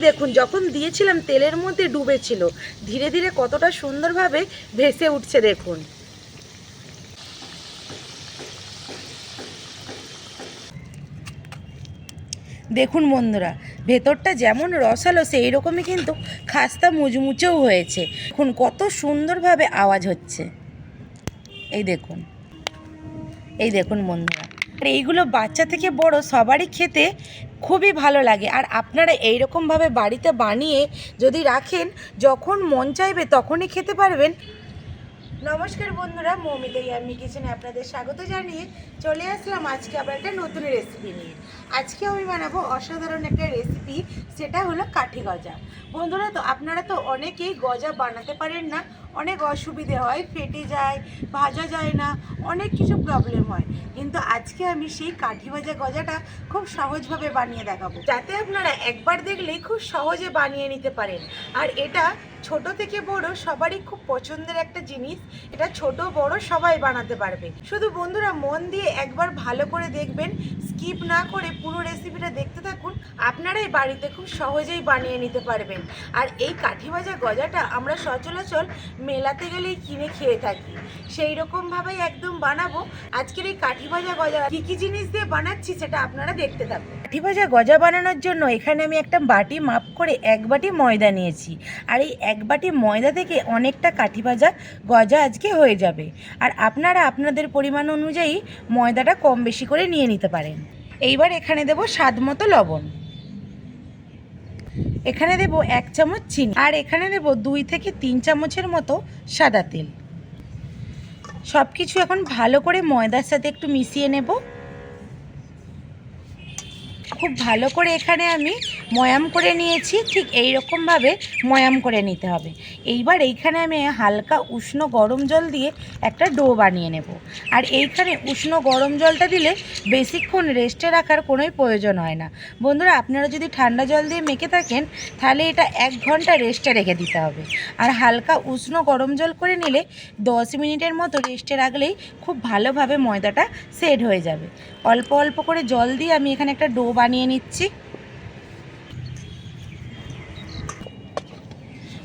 দেখুন, যখন দিয়েছিলাম, তেলের মধ্যে ডুবেছিল। ধীরে ধীরে কতটা সুন্দরভাবে ভেসে উঠছে, দেখুন। দেখুন বন্ধুরা, ভেতরটা যেমন রসালো সেই রকমই কিন্তু খাস্তা মুচমুচেও হয়েছে। দেখুন, কত সুন্দরভাবে আওয়াজ হচ্ছে। এই দেখুন। এই দেখুন বন্ধুরা। আর এইগুলো বাচ্চা থেকে বড় সবারই খেতে খুবই ভালো লাগে। আর আপনারা এইরকমভাবে বাড়িতে বানিয়ে যদি রাখেন, যখন মন চাইবে তখনই খেতে পারবেন। নমস্কার বন্ধুরা, মৌমিতা ইয়ামি কিচেনে আপনাদের স্বাগত জানিয়ে চলে আসলাম আজকে আবার একটা নতুন রেসিপি নিয়ে। আজকে আমি বানাবো অসাধারণ একটা রেসিপি সেটা হলো কাঠি গজা। বন্ধুরা, তো আপনারা তো অনেকেই গজা বানাতে পারেন না অনেক অসুবিধে হয়, ফেটে যায়, ভাজা যায় না, অনেক কিছু প্রবলেম হয়। কিন্তু আজকে আমি সেই কাঠি ভাজা গজাটা খুব সহজভাবে বানিয়ে দেখাবো। যাতে আপনারা একবার দেখলেই খুব সহজে বানিয়ে নিতে পারেন। আর এটা ছোট থেকে বড় সবারই খুব পছন্দের একটা জিনিস। এটা ছোট, বড় সবাই বানাতে পারবে। শুধু বন্ধুরা মন দিয়ে একবার ভালো করে দেখবেন স্কিপ না করে পুরো রেসিপিটা দেখতে থাকুন। আপনারাই বাড়িতে খুব সহজেই বানিয়ে নিতে পারবেন। আর এই কাঠি ভাজা গজাটা আমরা সচরাচর মেলাতে গেলেই কিনে খেয়ে থাকি। সেই রকমভাবেই একদম বানাবো। আজকের এই কাঠি ভাজা গজা, কী কী জিনিস দিয়ে বানাচ্ছি সেটা আপনারা দেখতে থাকুন। কাঠি ভাজা গজা বানানোর জন্য এখানে আমি একটা বাটি মাপ করে এক বাটি ময়দা নিয়েছি। আর এই এক বাটি ময়দা থেকে অনেকটা কাঠি ভাজা গজা আজকে হয়ে যাবে। আর আপনারা আপনাদের পরিমাণ অনুযায়ী ময়দাটা কম বেশি করে নিয়ে নিতে পারেন। এইবার এখানে দেব স্বাদ মতো লবণ। এখানে দেব এক চামচ চিনি আর এখানে দেব দুই থেকে তিন চামচের মতো সাদা তেল। সব কিছু এখন ভালো করে ময়দার সাথে একটু মিশিয়ে নেব। খুব ভালো করে এখানে আমি ময়াম করে নিয়েছি, ঠিক এই রকমভাবে ময়াম করে নিতে হবে। এইবার এইখানে আমি হালকা উষ্ণ গরম জল দিয়ে একটা ডো বানিয়ে নেব। আর এইখানে উষ্ণ গরম জলটা দিলে বেশিক্ষণ রেস্টে রাখার কোনোই প্রয়োজন হয় না। বন্ধুরা, আপনারা যদি ঠান্ডা জল দিয়ে মেখে থাকেন, তাহলে এটা এক ঘণ্টা রেস্টে রেখে দিতে হবে। আর হালকা উষ্ণ গরম জল করে নিলে দশ মিনিটের মতো রেস্টে রাখলেই খুব ভালোভাবে ময়দাটা সেট হয়ে যাবে। অল্প অল্প করে জল দিয়ে আমি এখানে একটা ডো বানিয়ে নিচ্ছি।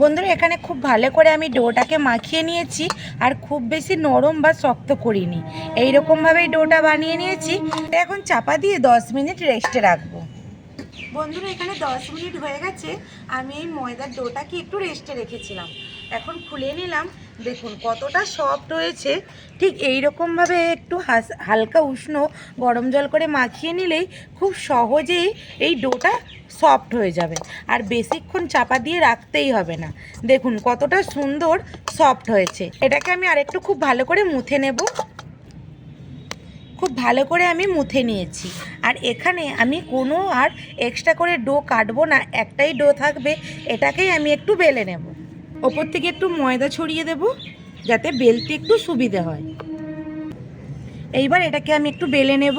বন্ধুরা, এখানে খুব ভালো করে আমি ডোটাকে মাখিয়ে নিয়েছি, আর খুব বেশি নরম বা শক্ত করিনি। এই রকমভাবেই ডোটা বানিয়ে নিয়েছি। এখন চাপা দিয়ে দশ মিনিট রেস্টে রাখব। বন্ধুরা, এখানে দশ মিনিট হয়ে গেছে। আমি এই ময়দার ডোটাকে একটু রেস্টে রেখেছিলাম। এখন খুলে নিলাম। দেখুন, কতটা সফট হয়েছে। ঠিক এই রকমভাবে একটু হালকা উষ্ণ গরম জল করে মাখিয়ে নিলেই খুব সহজেই এই ডোটা সফট হয়ে যাবে। আর বেশিক্ষণ চাপা দিয়ে রাখতেই হবে না। দেখুন, কতটা সুন্দর সফট হয়েছে। এটাকে আমি আরেকটু খুব ভালো করে মুথে নেব। খুব ভালো করে আমি মুথে নিয়েছি। আর এখানে আমি কোনো আর এক্সট্রা করে ডো কাটবো না। একটাই ডো থাকবে, এটাকেই আমি একটু বেলে নেব। ওপর থেকে একটু ময়দা ছড়িয়ে দেব, যাতে বেলতে একটু সুবিধে হয়। এইবার এটাকে আমি একটু বেলে নেব।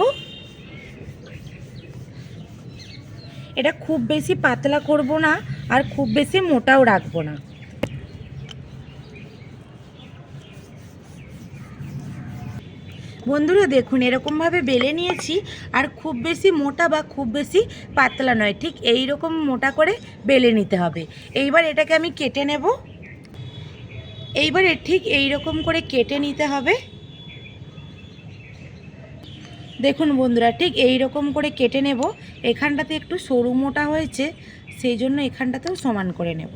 এটা খুব বেশি পাতলা করব না, আর খুব বেশি মোটাও রাখব না। বন্ধুরা, দেখুন, এরকমভাবে বেলে নিয়েছি, আর খুব বেশি মোটা বা খুব বেশি পাতলা নয়, ঠিক এই রকম মোটা করে বেলে নিতে হবে। এইবার এটাকে আমি কেটে নেব। এইবারে ঠিক এই রকম করে কেটে নিতে হবে। দেখুন বন্ধুরা, ঠিক এই রকম করে কেটে নেব। এখানটাতে একটু সরু মোটা হয়েছে, সেই জন্য এখানটাতেও সমান করে নেব।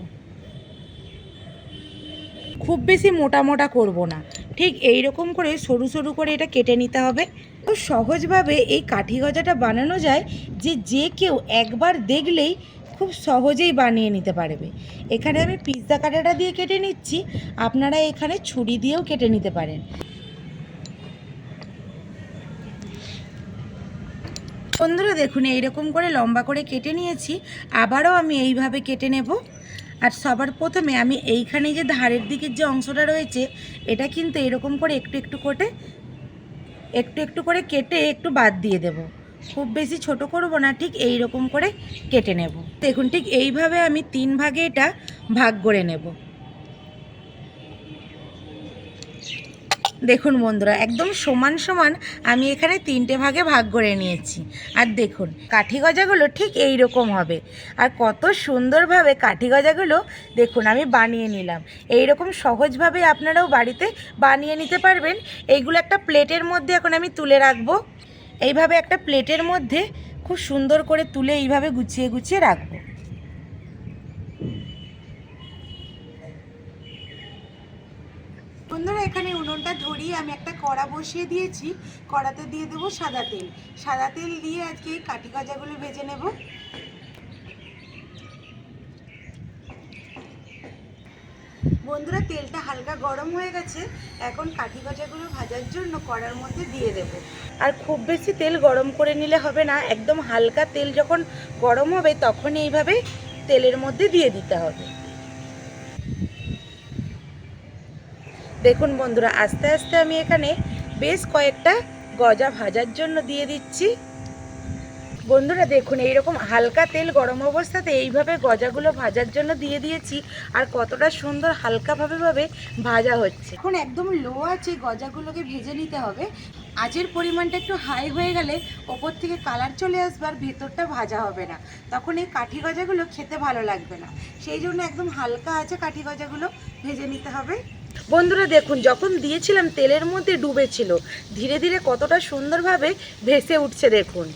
খুব বেশি মোটা মোটা করব না। ঠিক এই রকম করে সরু সরু করে এটা কেটে নিতে হবে। তো সহজভাবে এই কাঠি গজাটা বানানো যায় যে যে কেউ একবার দেখলেই খুব সহজেই বানিয়ে নিতে পারবে। এখানে আমি পিৎজা কাটাটা দিয়ে কেটে নিচ্ছি। আপনারা এখানে ছুরি দিয়েও কেটে নিতে পারেন। বন্ধুরা, দেখুন, এইরকম করে লম্বা করে কেটে নিয়েছি। আবারও আমি এইভাবে কেটে নেব। আর সবার প্রথমে আমি এইখানে যে ধারের দিকের যে অংশটা রয়েছে, এটা কিন্তু এরকম করে একটু একটু করে, একটু একটু করে কেটে একটু বাদ দিয়ে দেব। খুব বেশি ছোট করব না, ঠিক এই রকম করে কেটে নেব। দেখুন, ঠিক এইভাবে আমি তিন ভাগে এটা ভাগ করে নেব। দেখুন বন্ধুরা, একদম সমান সমান আমি এখানে তিনটে ভাগে ভাগ করে নিয়েছি। আর দেখুন, কাঠি গজাগুলো ঠিক এই রকম হবে। আর কত সুন্দরভাবে কাঠি গজাগুলো দেখুন, আমি বানিয়ে নিলাম। এই রকম সহজভাবে আপনারাও বাড়িতে বানিয়ে নিতে পারবেন। এইগুলো একটা প্লেটের মধ্যে এখন আমি তুলে রাখব। এইভাবে একটা প্লেটের মধ্যে খুব সুন্দর করে তুলে এইভাবে গুছিয়ে গুছিয়ে রাখব। বন্ধুরা, এখানে উনুনটা ধরিয়ে আমি একটা কড়া বসিয়ে দিয়েছি। কড়াতে দিয়ে দেবো সাদা তেল। সাদা তেল দিয়ে আজকে এই কাঠি গজাগুলো ভেজে নেব। বন্ধুরা, তেলটা হালকা গরম হয়ে গেছে। এখন কাঠি গজাগুলো ভাজার জন্য কড়ার মধ্যে দিয়ে দেব। আর খুব বেশি তেল গরম করে নিলে হবে না। একদম হালকা তেল যখন গরম হবে, তখন এইভাবে তেলের মধ্যে দিয়ে দিতে হবে। দেখুন বন্ধুরা, আস্তে আস্তে আমি এখানে বেশ কয়েকটা গজা ভাজার জন্য দিয়ে দিচ্ছি। বন্ধুরা দেখুন এইরকম হালকা তেল গরম অবস্থাতে এইভাবে গজাগুলো ভাজার জন্য দিয়ে দিয়েছি আর কতটা সুন্দর হালকাভাবে ভাবে ভাজা হচ্ছে। এখন একদম লো আছে গজাগুলোকে ভেজে নিতে হবে। আজের পরিমাণটা একটু হাই হয়ে গেলে ওপর থেকে কালার চলে আসবে আর ভেতরটা ভাজা হবে না। তখন এই কাঠি গজাগুলো খেতে ভালো লাগবে না। সেই জন্য একদম হালকা আছে কাঠি গজাগুলো ভেজে নিতে হবে। বন্ধুরা দেখুন যখন দিয়েছিলাম তেলের মধ্যে ডুবেছিল ধীরে ধীরে কতটা সুন্দরভাবে ভেসে উঠছে দেখুন।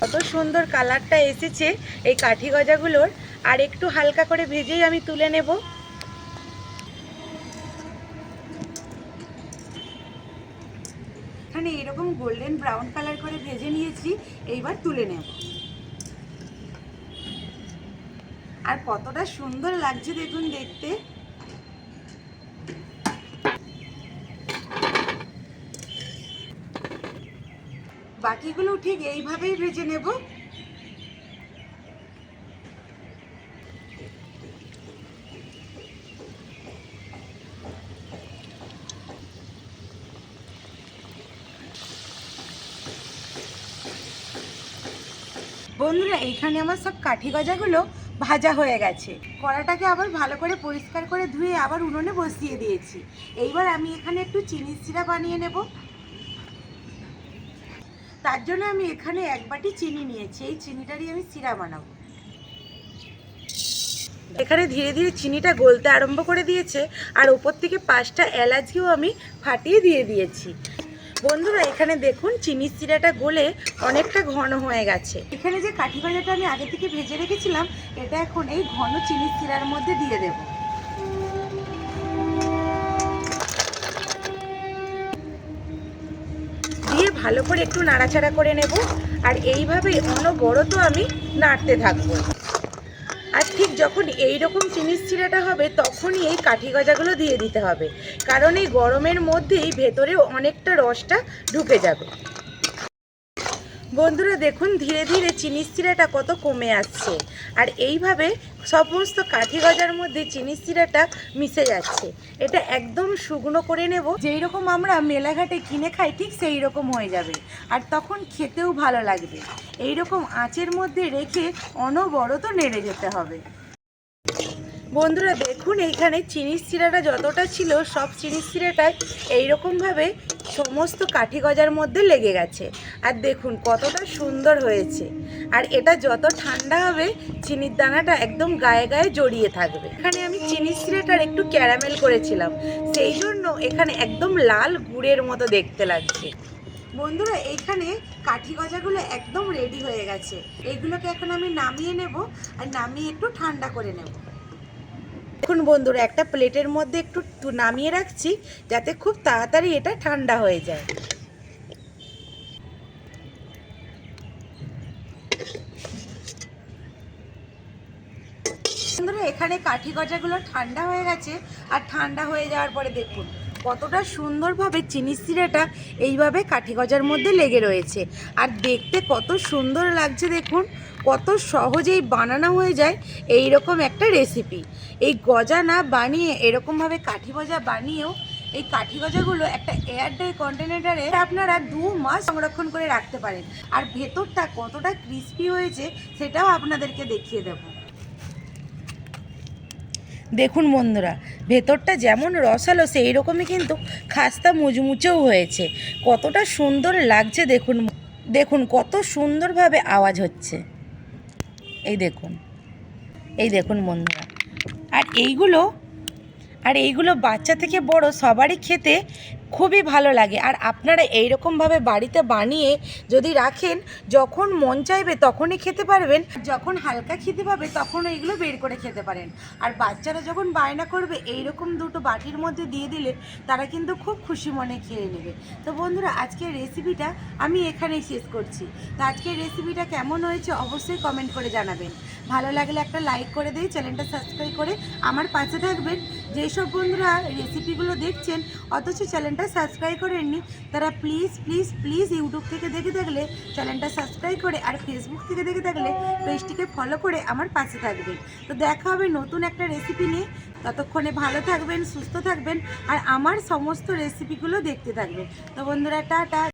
কত সুন্দর কালারটা এসেছে এই কাঠি গজাগুলোর। আর একটু হালকা করে ভেজেই আমি তুলে নেব। এখানে এরকম গোল্ডেন ব্রাউন কালার করে ভেজে নিয়েছি, এইবার তুলে নেব। আর কতটা সুন্দর লাগছে দেখুন দেখতে। বাকিগুলো ঠিক এইভাবেই ভেজে নেব। বন্ধুরা, এইখানে আমার সব কাঠি গজাগুলো ভাজা হয়ে গেছে। কড়াটাকে আবার ভালো করে পরিষ্কার করে ধুয়ে আবার উনুনে বসিয়ে দিয়েছি। এইবার আমি এখানে একটু চিনি সিরা বানিয়ে নেব। তার জন্য আমি এখানে এক বাটি চিনি নিয়েছি। এই চিনিটারই আমি সিরা বানাবো। এখানে ধীরে ধীরে চিনিটা গলতে আরম্ভ করে দিয়েছে, আর ওপর থেকে পাঁচটা এলাচিও আমি ফাটিয়ে দিয়ে দিয়েছি। বন্ধুরা, এখানে দেখুন, চিনির সিরাটা গলে অনেকটা ঘন হয়ে গেছে। এখানে যে কাঠি ভাজাটা আমি আগে থেকে ভেজে রেখেছিলাম, এটা এখন এই ঘন চিনির সিরার মধ্যে দিয়ে দেবো। ভালো করে একটু নাড়াচাড়া করে নেব। আর এইভাবেই এগুলো বড় তো আমি নাড়তে থাকব। আর ঠিক যখন এই রকম চিনির চিরাটা হবে, তখনই এই কাঠি গজাগুলো দিয়ে দিতে হবে। কারণ এই গরমের মধ্যেই ভেতরে অনেকটা রসটা ঢুকে যাবে। বন্ধুরা দেখুন, ধীরে ধীরে চিনির চিরাটা কত কমে আসছে। আর এইভাবে সমস্ত কাঠি গজার মধ্যে চিনির চিরাটা মিশে যাচ্ছে। এটা একদম শুকনো করে নেব। যেই রকম আমরা মেলাঘাটে কিনে খাই, ঠিক সেই রকম হয়ে যাবে। আর তখন খেতেও ভালো লাগবে। এই রকম আঁচের মধ্যে রেখে অনবরত নেড়ে যেতে হবে। বন্ধুরা দেখুন, এইখানে চিনির সিরাটা যতটা ছিল, সব চিনির সিরাটাই এইরকমভাবে সমস্ত কাঠি গজার মধ্যে লেগে গেছে। আর দেখুন, কতটা সুন্দর হয়েছে। আর এটা যত ঠান্ডা হবে, চিনির দানাটা একদম গায়ে গায়ে জড়িয়ে থাকবে। এখানে আমি চিনির সিরাটার একটু ক্যারামেল করেছিলাম। সেই জন্য এখানে একদম লাল গুড়ের মতো দেখতে লাগছে। বন্ধুরা, এইখানে কাঠি গজাগুলো একদম রেডি হয়ে গেছে। এইগুলোকে এখন আমি নামিয়ে নেব, আর নামিয়ে একটু ঠান্ডা করে নেব। দেখুন বন্ধুরা, একটা প্লেটের মধ্যে একটু নামিয়ে রাখছি যাতে খুব তাড়াতাড়ি এটা ঠান্ডা হয়ে যায়। বন্ধুরা, এখানে কাঠি গজাগুলো ঠান্ডা হয়ে গেছে আর ঠান্ডা হয়ে যাওয়ার পরে দেখুন কতটা সুন্দরভাবে চিনি সিরাটা এইভাবে কাঠি গজার মধ্যে লেগে রয়েছে। আর দেখতে কত সুন্দর লাগছে দেখুন। কত সহজেই বানানো হয়ে যায় এই রকম একটা রেসিপি এই গজা না বানিয়ে এরকমভাবে কাঠি গজা বানিয়েও এই কাঠি গজাগুলো একটা এয়ারটাই কন্টেনারে আপনারা দু মাস সংরক্ষণ করে রাখতে পারেন। আর ভেতরটা কতটা ক্রিস্পি হয়েছে সেটাও আপনাদেরকে দেখিয়ে দেবো। দেখুন বন্ধুরা, ভেতরটা যেমন রসালো সেই রকমই কিন্তু খাস্তা মুচমুচেও হয়েছে। কতটা সুন্দর লাগছে দেখুন দেখুন কত সুন্দরভাবে আওয়াজ হচ্ছে। এই দেখুন এই দেখুন বন্ধুরা। আর এইগুলো আর এইগুলো বাচ্চা থেকে বড় সবারই খেতে খুবই ভালো লাগে। আর আপনারা এইরকমভাবে বাড়িতে বানিয়ে যদি রাখেন, যখন মন চাইবে তখনই খেতে পারবেন। যখন হালকা খেতে পাবে তখন এইগুলো বের করে খেতে পারেন। আর বাচ্চারা যখন বায়না করবে এইরকম দুটো বাটির মধ্যে দিয়ে দিলে তারা কিন্তু খুব খুশি মনে খেয়ে নেবে। তো বন্ধুরা, আজকের রেসিপিটা আমি এখানেই শেষ করছি। তো আজকের রেসিপিটা কেমন হয়েছে অবশ্যই কমেন্ট করে জানাবেন। ভালো লাগলে একটা লাইক করে দিই চ্যানেলটা সাবস্ক্রাইব করে আমার পাশে থাকবেন। যেসব বন্ধুরা রেসিপিগুলো দেখছেন, অথচ চ্যানেলটা সাবস্ক্রাইব করেননি, তারা প্লিজ প্লিজ প্লিজ ইউটিউব থেকে দেখে থাকলে চ্যানেলটা সাবস্ক্রাইব করে আর ফেসবুক থেকে দেখে থাকলে পেজটিকে ফলো করে আমার পাশে থাকবেন। তো দেখা হবে নতুন একটা রেসিপি নিয়ে। ততক্ষণে ভালো থাকবেন, সুস্থ থাকবেন, আর আমার সমস্ত রেসিপিগুলো দেখতে থাকবেন। তো বন্ধুরা, টাটা!